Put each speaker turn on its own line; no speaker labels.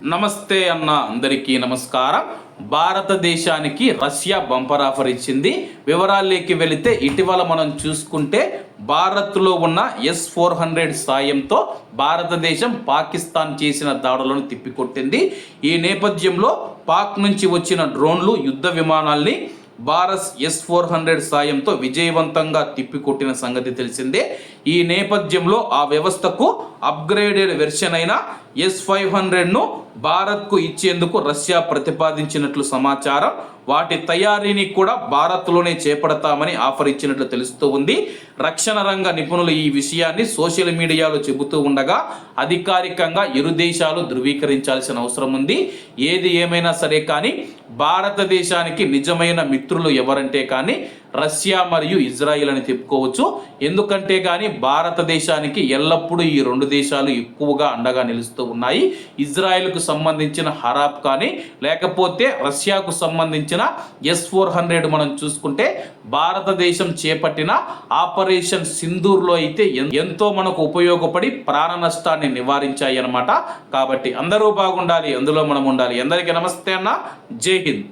నమస్తే అన్న అందరికీ నమస్కారం. భారతదేశానికి రష్యా బంపర్ ఆఫర్ ఇచ్చింది. వివరాల్లోకి వెళితే ఇటీవల మనం చూసుకుంటే భారత్లో ఉన్న ఎస్ ఫోర్ హండ్రెడ్ సాయంతో భారతదేశం పాకిస్తాన్ చేసిన దాడులను తిప్పికొట్టింది. ఈ నేపథ్యంలో పాక్ నుంచి వచ్చిన డ్రోన్లు యుద్ధ విమానాల్ని భారత్ ఎస్ ఫోర్ హండ్రెడ్ సాయంతో విజయవంతంగా తిప్పికొట్టిన సంగతి తెలిసిందే. ఈ నేపథ్యంలో ఆ వ్యవస్థకు అప్గ్రేడెడ్ వెర్షన్ అయిన ఎస్ ఫైవ్ హండ్రెడ్ను భారత్కు ఇచ్చేందుకు రష్యా ప్రతిపాదించినట్లు సమాచారం. వాటి తయారీని కూడా భారత్లోనే చేపడతామని ఆఫర్ ఇచ్చినట్లు తెలుస్తూ ఉంది. రక్షణ రంగ నిపుణులు ఈ విషయాన్ని సోషల్ మీడియాలో చెబుతూ ఉండగా అధికారికంగా ఇరు దేశాలు ధృవీకరించాల్సిన అవసరం ఉంది. ఏది ఏమైనా సరే కానీ భారతదేశానికి నిజమైన మిత్రులు ఎవరంటే కానీ రష్యా మరియు ఇజ్రాయిల్ అని చెప్పుకోవచ్చు. ఎందుకంటే కానీ భారతదేశానికి ఎల్లప్పుడూ ఈ రెండు దేశాలు ఎక్కువగా అండగా నిలుస్తూ ఉన్నాయి. ఇజ్రాయెల్కు సంబంధించిన హరాబ్ కానీ లేకపోతే రష్యాకు సంబంధించిన ఎస్ ఫోర్ హండ్రెడ్ మనం చూసుకుంటే భారతదేశం చేపట్టిన ఆపరేషన్ సింధూర్లో అయితే ఎన్- ఎంతో మనకు ఉపయోగపడి ప్రాణ నష్టాన్ని నివారించాయి అన్నమాట. కాబట్టి అందరూ బాగుండాలి అందులో మనం ఉండాలి. అందరికీ నమస్తే అన్న. జై హింద్.